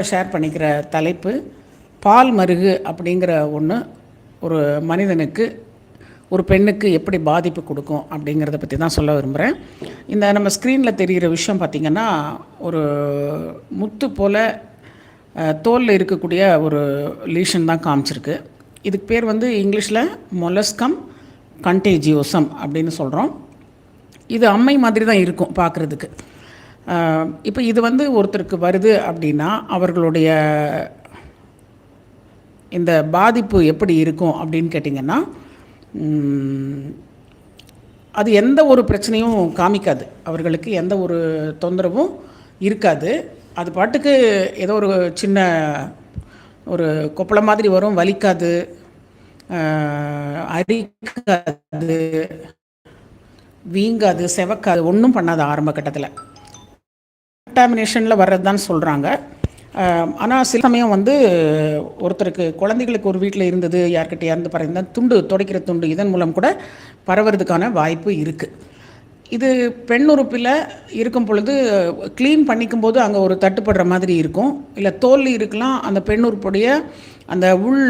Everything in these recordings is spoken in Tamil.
ஷேர் பண்ணிக்கிற தலைப்பு பால் மருகு அப்படிங்கிற ஒன்று ஒரு மனிதனுக்கு ஒரு பெண்ணுக்கு எப்படி பாதிப்பு கொடுக்கும் அப்படிங்கிறத பற்றி தான் சொல்ல விரும்புகிறேன் இந்த நம்ம ஸ்க்ரீனில் தெரிகிற விஷயம் பார்த்திங்கன்னா ஒரு முத்து போல் தோலில் இருக்கக்கூடிய ஒரு லீஷன் தான் காமிச்சிருக்கு. இதுக்கு பேர் வந்து இங்கிலீஷில் மொலஸ்கம் கண்டேஜியோசம் அப்படின்னு சொல்கிறோம் இது அம்மை மாதிரி தான் இருக்கும் பார்க்குறதுக்கு இப்போ இது வந்து ஒருத்தருக்கு வருது அப்படின்னா அவர்களுடைய இந்த பாதிப்பு எப்படி இருக்கும் அப்படின்னு கேட்டிங்கன்னா அது எந்த ஒரு பிரச்சனையும் காமிக்காது. அவர்களுக்கு எந்த ஒரு தொந்தரவும் இருக்காது. அது பாட்டுக்கு ஏதோ ஒரு சின்ன ஒரு கொப்பளம் மாதிரி வரும் வலிக்காது அரிக்காது வீங்காது செவக்காது ஒன்றும் பண்ணாது ஆரம்ப கட்டத்தில். கண்டாமினேஷனில் வர்றது தான் சொல்கிறாங்க ஆனால் சில சமயம் வந்து ஒருத்தருக்கு குழந்தைகளுக்கு ஒரு வீட்டில் இருந்தது யார்கிட்ட இறந்து பறந்தால் துண்டு துடைக்கிற துண்டு இதன் மூலம் கூட பரவுறதுக்கான வாய்ப்பு இருக்குது இது பெண் உறுப்பில் இருக்கும் பொழுது க்ளீன் பண்ணிக்கும் போது அங்கே ஒரு தட்டுப்படுற மாதிரி இருக்கும். இல்லை தோல் இருக்கலாம் அந்த பெண் உறுப்புடைய அந்த உள்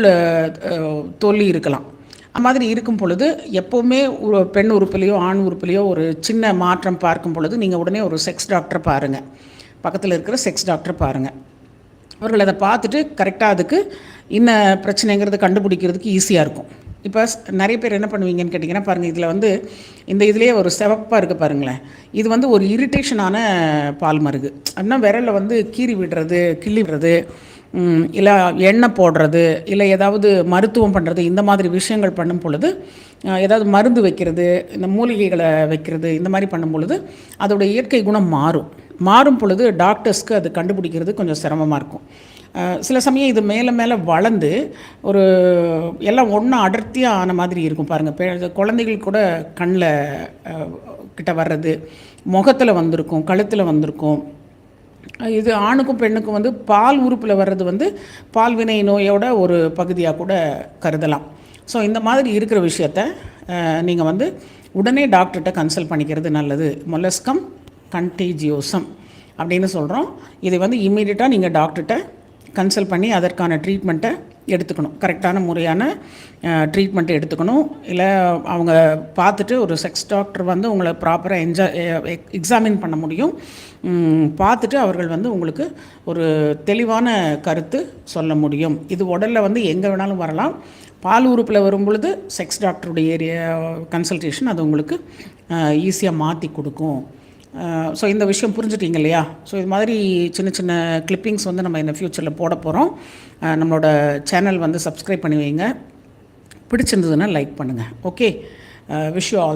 தோல்வி இருக்கலாம். அந்த மாதிரி இருக்கும் பொழுது எப்போவுமே பெண் உறுப்புலையோ ஆண் உறுப்புலையோ ஒரு சின்ன மாற்றம் பார்க்கும் பொழுது நீங்கள் உடனே ஒரு செக்ஸ் டாக்டரை பாருங்கள் பக்கத்தில் இருக்கிற செக்ஸ் டாக்டரை பாருங்கள் அவர்கள் அதை பார்த்துட்டு கரெக்டாக அதுக்கு இன்ன பிரச்சனைங்கிறது கண்டுபிடிக்கிறதுக்கு ஈஸியாக இருக்கும். இப்போ நிறைய பேர் என்ன பண்ணுவீங்கன்னு கேட்டிங்கன்னா பாருங்கள் இதில் வந்து இந்த இதுலேயே ஒரு சிவப்பாக இருக்குது பாருங்களேன். இது வந்து ஒரு இரிட்டேஷனான பால் மருகு. அப்படின்னா விரலில் வந்து கீறி விடுறது கிள்ளி விடுறது இல்லை எண்ணெய் போடுறது இல்லை ஏதாவது மருத்துவம் பண்ணுறது இந்த மாதிரி விஷயங்கள் பண்ணும் பொழுது ஏதாவது மருந்து வைக்கிறது இந்த மூலிகைகளை வைக்கிறது இந்த மாதிரி பண்ணும் பொழுது அதோடய இயற்கை குணம் மாறும். மாறும் பொழுது டாக்டர்ஸ்க்கு அது கண்டுபிடிக்கிறது கொஞ்சம் சிரமமாக இருக்கும். சில சமயம் இது மேலே மேலே வளர்ந்து ஒரு எல்லாம் ஒன்றா அடர்த்தியாக ஆன மாதிரி இருக்கும் பாருங்கள் குழந்தைகள் கூட கண்ணில் கிட்ட வர்றது முகத்தில் வந்திருக்கும் கழுத்தில் வந்திருக்கும் இது ஆணுக்கும் பெண்ணுக்கும் வந்து பால் உறுப்பில் வர்றது வந்து பால்வினை நோயோட ஒரு பகுதியாக கூட கருதலாம். ஸோ இந்த மாதிரி இருக்கிற விஷயத்த நீங்கள் வந்து உடனே டாக்டர்கிட்ட கன்சல்ட் பண்ணிக்கிறது நல்லது. மொலஸ்கம் கண்டேஜியோசம் அப்படின்னு சொல்கிறோம் இதை வந்து இம்மீடியட்டாக நீங்கள் டாக்டர்கிட்ட கன்சல்ட் பண்ணி அதற்கான ட்ரீட்மெண்ட்டை எடுத்துக்கணும். கரெக்டான முறையான ட்ரீட்மெண்ட் எடுத்துக்கணும். இல்லை அவங்க பார்த்துட்டு ஒரு செக்ஸ் டாக்டர் வந்து உங்களை ப்ராப்பராக என்ஜாய் எக்ஸாமின் பண்ண முடியும். பார்த்துட்டு அவர்கள் வந்து உங்களுக்கு ஒரு தெளிவான கருத்து சொல்ல முடியும். இது உடலில் வந்து எங்கே வேணாலும் வரலாம். பால் உறுப்பில் வரும் பொழுது செக்ஸ் டாக்டருடைய ஏரியா கன்சல்டேஷன் அது உங்களுக்கு ஈஸியாக மாற்றி கொடுக்கும். ஸோ இந்த விஷயம் புரிஞ்சுட்டீங்க இல்லையா? ஸோ இது மாதிரி சின்ன சின்ன கிளிப்பிங்ஸ் வந்து நம்ம இந்த ஃப்யூச்சரில் போட போகிறோம் நம்மளோட சேனல் வந்து சப்ஸ்கிரைப் பண்ணி வைங்க. பிடிச்சிருந்ததுன்னா லைக் பண்ணுங்கள் ஓகே விஷ் யூ ஆல்